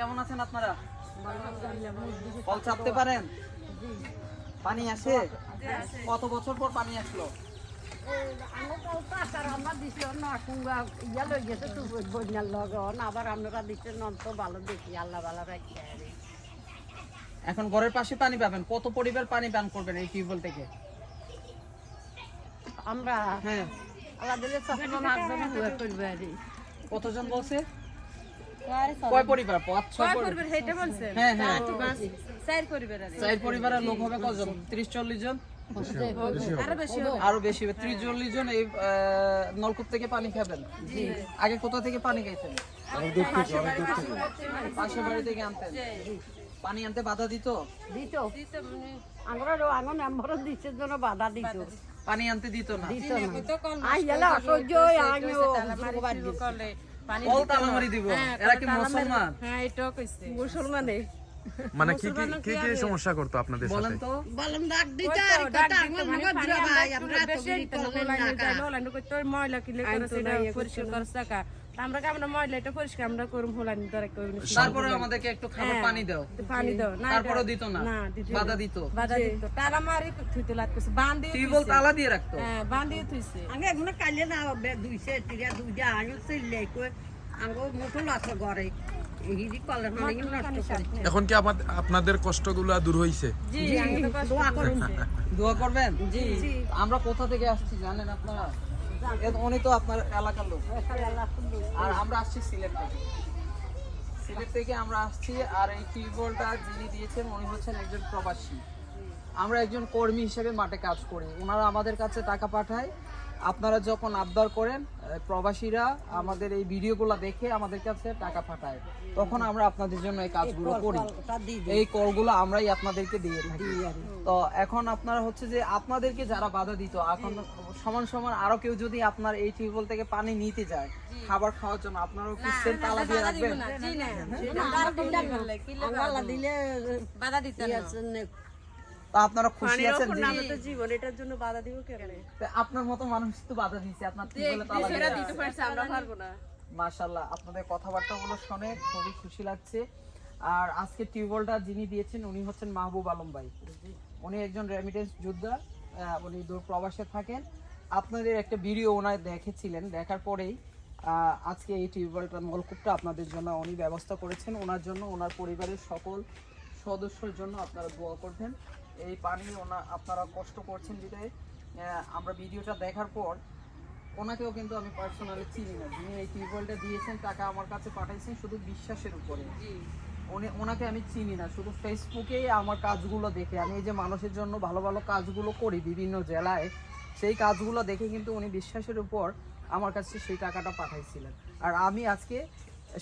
কেমন আছেন আপনারা? কল চাপতে পারেন? পানি আসে? কত বছর পর পানি আসলো? এখন ঘরের পাশে পানি পাবেন। কত পরিবার পানি পান করবেন এই টিউবওয়েল থেকে? আমরা হ্যাঁ। আল্লাহ দিলে কতজন বলছে? কয় পরিবার? পাঁচ ছয় পরিবার। হ্যাঁ হ্যাঁ। চার পরিবারের লোক হবে কজন? ত্রিশ চল্লিশ জন? আরও বেশি হবে। ত্রিশ চল্লিশ জন এই নলকূপ থেকে পানি খাবেন? আগে কোথা থেকে পানি খাইতেন? পাশের বাড়ি থেকে আনতেন? পানি আনতে বাধা দিত? দিত। দিচ্ছে জন্য বাধা দিত। পানি আনতে দিত না? দিত আই গেলে অসহ্য আমিও কি মুসলমান? মুসলমানে। মানে কি কি কি কি সমস্যা করতো আপনাদের বলেন সাথে তো। বললাম ডাক দিতে আর কথা আঙন মগজ দিরা ভাই আমরা তো গিরি করলেন না আমরা কেমন ময়লাটা পরিষ্কার আমরা করুম হোলানি করুম তারপরে আমাদেরকে একটু খাবার পানি দাও। পানি দাও। না তারপরেও দিত না। না দিত বাধা দিত। বাধা দিত। তারা মারি থুইতে লাগতেছে। তালা দিয়ে রাখতো। হ্যাঁ থুইছে। আগে এগুলো কাইলে না তিরা দুইটা কই আঙ্গো মুঠো আছে ঘরে। হিদি কলে মানে নষ্ট করে। এখন কি আমাদের- আপনাদের কষ্টগুলো দূর হইছে? দোয়া করবেন? জি। আমরা কোথা থেকে আসছি জানেন আপনারা? উনি তো আপনার এলাকার লোক। আর আমরা আসছি সিলেট থেকে। সিলেট থেকে আমরা আসছি আর এই টিউবওয়েলটা যিনি দিয়েছেন উনি হচ্ছেন একজন প্রবাসী। আমরা একজন কর্মী হিসেবে মাঠে কাজ করি। ওনারা আমাদের কাছে টাকা পাঠায়। আপনারা যখন আবদার করেন প্রবাসীরা আমাদের এই ভিডিওগুলো দেখে আমাদের কাছে টাকা পাঠায়। তখন আমরা আপনাদের জন্য এই কাজগুলো করি। এই কলগুলো আমরাই আপনাদেরকে দিয়ে থাকি। তো এখন আপনারা হচ্ছে যে আপনাদেরকে যারা বাধা দিত এখন সমান সমান আরও কেউ যদি আপনার এই টিউবওয়েল থেকে পানি নিতে যায় খাবার খাওয়ার জন্য আপনারাও কি সেম তালা দিয়ে রাখবেন? না। আল্লাহ দিলে বাধা দিতে না। তো আপনারা খুশি আছেন যে জীবন এটার জন্য বাধা দিব কেন আপনার মতো মানুষ তো বাধা দিচ্ছে আপনার টিউবওয়েলে তালা দিয়ে রাখছে। পারছে আমরা পারব না। মাশাল্লাহ আপনাদের কথাবার্তাগুলো শুনে খুবই খুশি লাগছে। আর আজকে টিউবওয়েলটা যিনি দিয়েছেন উনি হচ্ছেন মাহবুব আলম ভাই। উনি একজন রেমিটেন্স যোদ্ধা। উনি দূর প্রবাসে থাকেন। আপনাদের একটা ভিডিও ওনার দেখেছিলেন, দেখার পরেই আজকে এই টিউবওয়েলটা নলকূপটা আপনাদের জন্য উনি ব্যবস্থা করেছেন। ওনার জন্য, ওনার পরিবারের সকল সদস্যর জন্য আপনারা দোয়া করবেন। এই পানি ওনা, আপনারা কষ্ট করছেন যেটাই আমরা ভিডিওটা দেখার পর, ওনাকেও কিন্তু আমি পার্সোনালি চিনি না। যিনি এই টিউবওয়েলটা দিয়েছেন, টাকা আমার কাছে পাঠাইছেন শুধু বিশ্বাসের উপরে। ওনাকে আমি চিনি না, শুধু ফেসবুকেই আমার কাজগুলো দেখে। আমি এই যে মানুষের জন্য ভালো ভালো কাজগুলো করি বিভিন্ন জেলায়, সেই কাজগুলো দেখে কিন্তু উনি বিশ্বাসের উপর আমার কাছে সেই টাকাটা পাঠাইছিলেন। আর আমি আজকে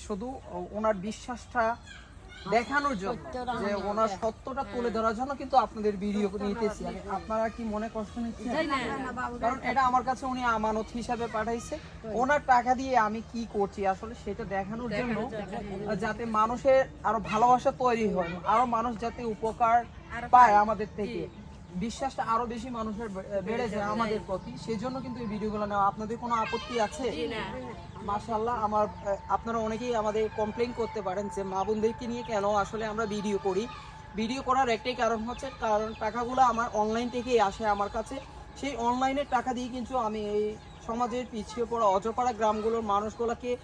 শুধু ওনার বিশ্বাসটা দেখানোর জন্য যে ওনার সত্যটা তুলে ধরার জন্য কিন্তু আপনাদের ভিডিও নিতেছি। আপনারা কি মনে কষ্ট নিচ্ছেন? কারণ এটা আমার কাছে উনি আমানত হিসাবে পাঠাইছে। ওনার টাকা দিয়ে আমি কি করছি আসলে সেটা দেখানোর জন্য যাতে মানুষের আরও ভালোবাসা তৈরি হয় আরও মানুষ যাতে উপকার পায় আমাদের থেকে। বিশ্বাসটা আরও বেশি মানুষের বে- বেড়ে যায় আমাদের প্রতি। সেই জন্য কিন্তু এই ভিডিওগুলো নেওয়া আপনাদের কোনো আপত্তি আছে? মাশাল্লাহ আমার আপনারা অনেকেই আমাদের কমপ্লেন করতে পারেন যে মা বোনদেরকে নিয়ে কেন আসলে আমরা ভিডিও করি। ভিডিও করার একটাই কারণ হচ্ছে কারণ টাকাগুলো আমার অনলাইন থেকেই আসে আমার কাছে। সেই অনলাইনের টাকা দিয়ে কিন্তু আমি এই সমাজের পিছিয়ে পড়া অজপাড়া গ্রামগুলোর মানুষগুলোকে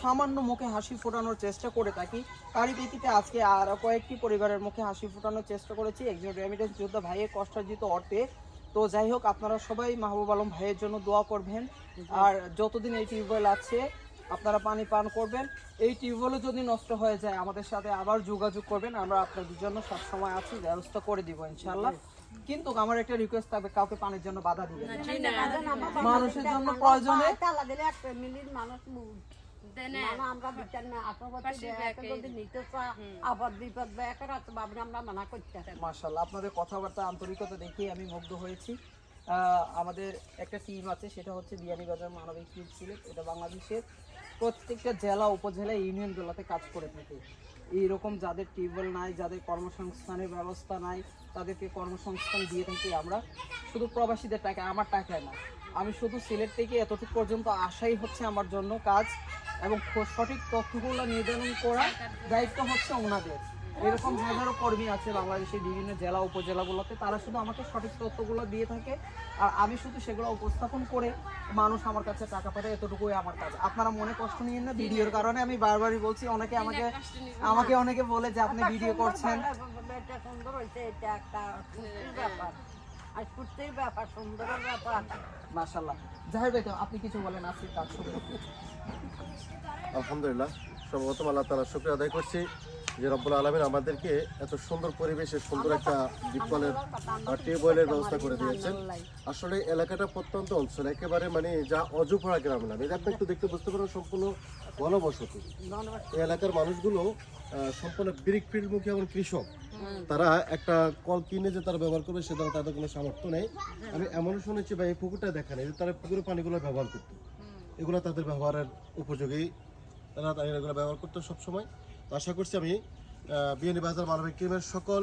সামান্য মুখে হাসি ফোটানোর চেষ্টা করে থাকি। তারই ভিত্তিতে আজকে আর কয়েকটি পরিবারের মুখে হাসি ফোটানোর চেষ্টা করেছি। একজন রেমিটেন্স যোদ্ধা ভাইয়ের কষ্টার্জিত অর্থে। তো যাই হোক আপনারা সবাই মাহবুব আলম ভাইয়ের জন্য দোয়া করবেন। আর যতদিন এই টিউবওয়েল আছে আপনারা পানি পান করবেন। এই টিউবওয়েলও যদি নষ্ট হয়ে যায় আমাদের সাথে আবার যোগাযোগ করবেন। আমরা আপনাদের জন্য সবসময় আছি ব্যবস্থা করে দিব ইনশাল্লাহ কিন্তু আমার একটা রিকোয়েস্ট থাকবে কাউকে পানির জন্য বাধা দিবেন না। মানুষের জন্য প্রয়োজনে মানা আপনাদের কথাবার্তা আন্তরিকতা দেখে আমি মুগ্ধ হয়েছি। আমাদের একটা টিম আছে সেটা হচ্ছে বিয়ানীবাজার মানবিক টিম সিলেট এটা বাংলাদেশের প্রত্যেকটা জেলা উপজেলা ইউনিয়নগুলোতে কাজ করে থাকে। এইরকম যাদের টিউবওয়েল নাই যাদের কর্মসংস্থানের ব্যবস্থা নাই তাদেরকে কর্মসংস্থান দিয়ে থাকি আমরা। শুধু প্রবাসীদের টাকা আমার টাকায় না। আমি শুধু সিলেট থেকে এতটুকু পর্যন্ত আসাই হচ্ছে আমার জন্য কাজ। এবং সঠিক তথ্যগুলো নির্ধারণ করা দায়িত্ব হচ্ছে ওনাদের। এরকম হাজারো কর্মী আছে বাংলাদেশের বিভিন্ন জেলা উপজেলাগুলোতে। তারা শুধু আমাকে সঠিক তথ্যগুলো দিয়ে থাকে আর আমি শুধু সেগুলো উপস্থাপন করে মানুষ আমার কাছে টাকা পাঠায় এতটুকুই আমার কাজ। আপনারা মনে কষ্ট নিয়েন না ভিডিওর কারণে আমি বারবারই বলছি অনেকে আমাকে আমাকে অনেকে বলে যে আপনি ভিডিও করছেন। এটা সুন্দর ব্যাপার আর ব্যাপার ব্যাপার মাশাল্লাহ জাহের ভাই আপনি কিছু বলেন আজকে কাজ শুরু। আলহামদুলিল্লাহ, সর্বপ্রথম আল্লাহ তালা শুক্রিয়া আদায় করছি যে রব্বুল আলমিন আমাদেরকে এত সুন্দর পরিবেশে সুন্দর একটা ডিপকলের টিউবওয়েলের ব্যবস্থা করে দিয়েছেন। আসলে এলাকাটা প্রত্যন্ত অঞ্চল, একেবারে মানে যা অজুপড়া গ্রাম না এটা আপনি একটু দেখতে বুঝতে পারেন সম্পূর্ণ ঘনবসতি এই এলাকার মানুষগুলো সম্পূর্ণ ব্রিক ফিল্ডমুখী এবং কৃষক। তারা একটা কল কিনে যে তারা ব্যবহার করবে সে তারা তাদের কোনো সামর্থ্য নেই। আমি এমনও শুনেছি বা এই পুকুরটা দেখা নেই যে তারা পুকুরের পানিগুলো ব্যবহার করতো। এগুলো তাদের ব্যবহারের উপযোগী। তারা তারা এগুলো ব্যবহার করতো সবসময়। তো আশা করছি আমি বিএনপি বাজার মানবিক টিমের সকল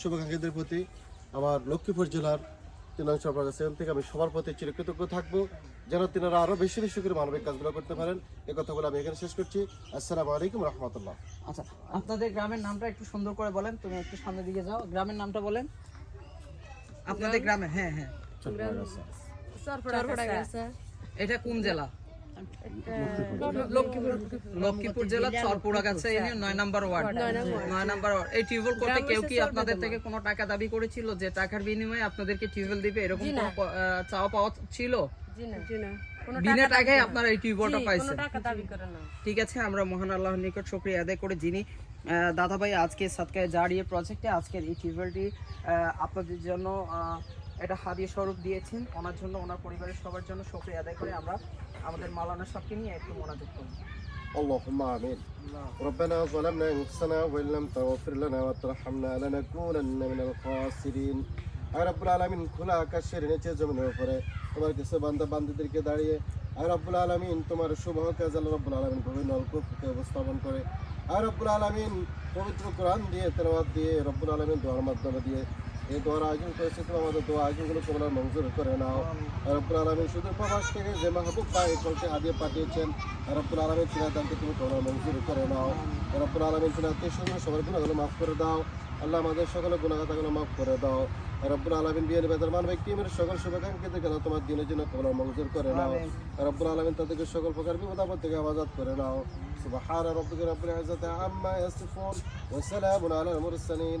শুভাকাঙ্ক্ষীদের প্রতি আমার লক্ষ্মীপুর জেলার সরকার সেখান থেকে আমি সবার প্রতি চিরকৃতজ্ঞ থাকব। যেন তিনারা আরও বেশি বেশি করে মানবিক কাজগুলো করতে পারেন। এ কথাগুলো আমি এখানে শেষ করছি। আসসালামু আলাইকুম রহমতুল্লাহ। আচ্ছা আপনাদের গ্রামের নামটা একটু সুন্দর করে বলেন। তুমি একটু সামনের দিকে যাও। গ্রামের নামটা বলেন। আপনাদের গ্রামে হ্যাঁ হ্যাঁ। এটা কোন জেলা? লক্ষ্মীপুর জেলা। চরপুরা গাছে নয় নাম্বার ওয়ার্ড। নয় নাম্বার ওয়ার্ড। এই টিউবওয়েল করতে কেউ কি আপনাদের থেকে কোনো টাকা দাবি করেছিল যে টাকার বিনিময়ে আপনাদেরকে টিউবওয়েল দিবে? এরকম কোনো চাওয়া পাওয়া ছিল? জি না। জি না। কোনো বিনা টাকায় আপনারা এই টিউবওয়েলটা পাইছেন। টাকা দাবি করে না। ঠিক আছে আমরা মহান আল্লাহর নিকট শুকরিয়া আদায় করে। যিনি দাদাভাই আজকে সাতকায় জারিয়ে প্রজেক্টে আজকের এই টিউবওয়েলটি আহ, আপনাদের জন্য আহ, এটা হাদিয়া স্বরূপ দিয়েছেন ওনার জন্য ওনার পরিবারের সবার জন্য শুকরিয়া আদায় করে আমরা আমাদের মালানা সাহকে নিয়ে একটু মনোযোগ করব اللهم آمين ربنا ظلمنا أنفسنا وإن لم تغفر لنا وترحمنا لنكونن من الخاسرين আয় রব্বুল আলমিন খোলা আকাশের নিচে জমিনের উপরে তোমার কিছু বান্দা বান্দিদেরকে দাঁড়িয়ে আয় রব্বুল আলমিন তোমার শুভ কাজ আল্লাহ রব্বুল আলমিন ভূমি নলকূপকে উপস্থাপন করে আয় রব্বুল আলমিন পবিত্র কোরআন দিয়ে তেলাওয়াত দিয়ে রব্বুল আলমিন দোয়ার মাধ্যমে দিয়ে এই দোয়া আয়োজন করেছে তুমি আমাদের দোয়া আয়োজনগুলো তোমরা মঞ্জুর করে নাও। রব্বুল আলমী শুধু প্রবাস থেকে যে মাহবুব ভাই চলতে হাদিয়ে পাঠিয়েছেন রব্বুল আলমী চিনাদানকে তুমি তোমরা মঞ্জুর করে নাও। রব্বুল আলমী চিনাদকে শুধু সবার গুণাগুলো মাফ করে দাও। আল্লাহ আমাদের সকলের গুণাগাতাগুলো মাফ করে দাও। রব্বুল আলমিন বিয়ে বেদার মান ব্যক্তি আমার সকল শুভাকাঙ্ক্ষীদের কেন তোমার দিনের জন্য তোমরা মঞ্জুর করে নাও। রব্বুল আলমিন তাদেরকে সকল প্রকার বিপদাপদ থেকে আবাজাত করে নাও। সুবাহ রব্বুল আজাদ আম্মা ইয়াসিফুন ওয়া সালামুন আলাল মুরসালিন।